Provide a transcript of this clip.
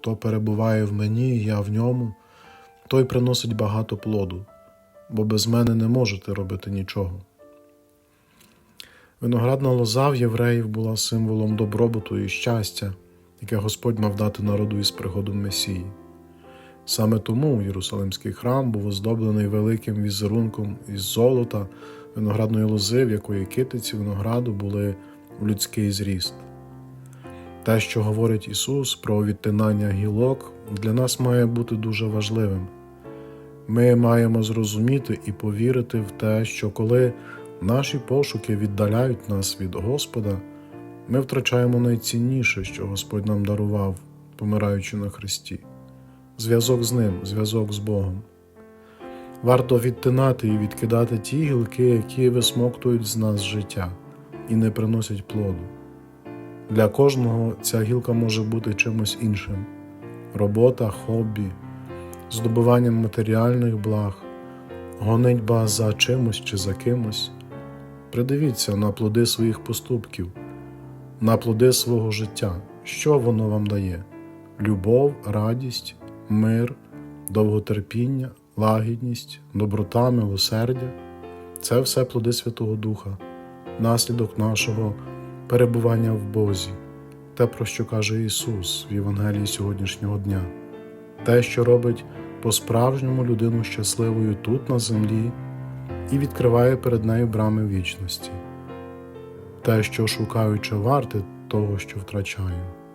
Хто перебуває в мені, я в ньому, той приносить багато плоду, бо без мене не можете робити нічого. Виноградна лоза в євреїв була символом добробуту і щастя, яке Господь мав дати народу із приходом Месії. Саме тому Єрусалимський храм був оздоблений великим візерунком із золота, виноградної лози, в якої китиці винограду були в людський зріст. Те, що говорить Ісус про відтинання гілок, для нас має бути дуже важливим. Ми маємо зрозуміти і повірити в те, що коли наші пошуки віддаляють нас від Господа, ми втрачаємо найцінніше, що Господь нам дарував, помираючи на Христі зв'язок з Ним, зв'язок з Богом. Варто відтинати і відкидати ті гілки, які висмоктують з нас життя і не приносять плоду. Для кожного ця гілка може бути чимось іншим: робота, хобі, здобуванням матеріальних благ, гонитьба за чимось чи за кимось. Придивіться на плоди своїх поступків, на плоди свого життя, що воно вам дає: любов, радість, мир, довготерпіння, лагідність, доброта, милосердя. Це все плоди Святого Духа, наслідок нашого перебування в Бозі, те, про що каже Ісус в Євангелії сьогоднішнього дня, те, що робить по-справжньому людину щасливою тут на землі і відкриває перед нею брами вічності, те, що шукаючи варти того, що втрачає.